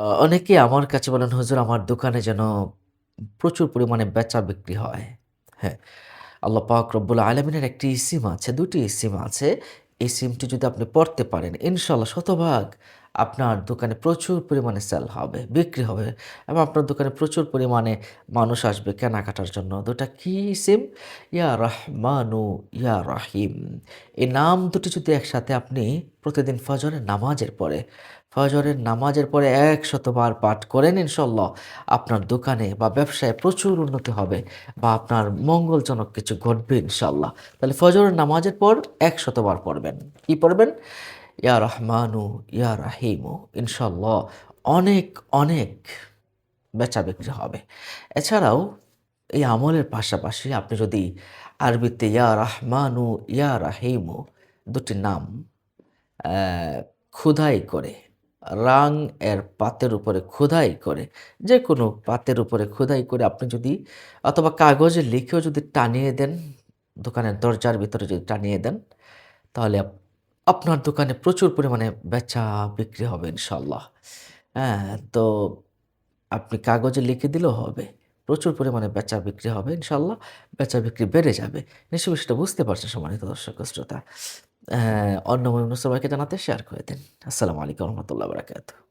আ অনেকেই আমার কাছে বলেন, "হুজুর আমার দোকানে যেন প্রচুর পরিমাণে বেচা বিক্রি হয়।" হ্যাঁ, আল্লাহ পাক রব্বুল আলামিনের একটি সিম আছে, ২ টি ইসিম আছে। এই সিমটি যদি আপনি পড়তে পারেন, ইনশাল্লাহ শতভাগ আপনার দোকানে প্রচুর পরিমাণে সেল হবে, বিক্রি হবে এবং আপনার দোকানে প্রচুর পরিমাণে মানুষ আসবে কেনাকাটার জন্য। ২ টা কি সিম? ইয়া রহমানু, ইয়া রাহিম। এই নাম দুটি যদি একসাথে আপনি প্রতিদিন ফজরের নামাজের পরে, ফজরের নামাজের পরে ১০০ বার পাঠ করেন ইনশাআল্লাহ আপনার দোকানে বা ব্যবসায় প্রচুর উন্নতি হবে বা আপনার মঙ্গলজনক কিছু ঘটবে ইনশাল্লাহ তাহলে ফজরের নামাজের পর ১০০ বার পড়বেন। কি পড়বেন? ইয়া রহমানু, ইয়া রাহিমু। ইনশাল্লাহ অনেক, অনেক বেচা বিক্রি হবে। এছাড়াও এই আমলের পাশাপাশি আপনি যদি আরবিতে ইয়া রহমানু, ইয়া রাহিমু দুটি নাম খোদাই করে, রাং এর পাতের উপরে খোদাই করে, যে কোনো পাতের উপরে খোদাই করে আপনি যদি অথবা কাগজে লিখেও যদি টানিয়ে দেন, দোকানের দরজার ভিতরে যদি টানিয়ে দেন, তাহলে আপনার দোকানে প্রচুর পরিমাণে বেচা বিক্রি হবে ইনশাল্লাহ হ্যাঁ, তো আপনি কাগজে লিখে দিলেও হবে। প্রচুর পরিমাণে বেচা বিক্রি হবে ইনশাল্লাহ বেচা বিক্রি বেড়ে যাবে। নিশ্চয়ই সেটা বুঝতে পারছেন সম্মানিত দর্শক শ্রোতা। অন্য অন্য সবাইকে জানাতে শেয়ার করে দিন। আসসালামু আলাইকুম রহমতুল্লাহ বারাকাতুহু।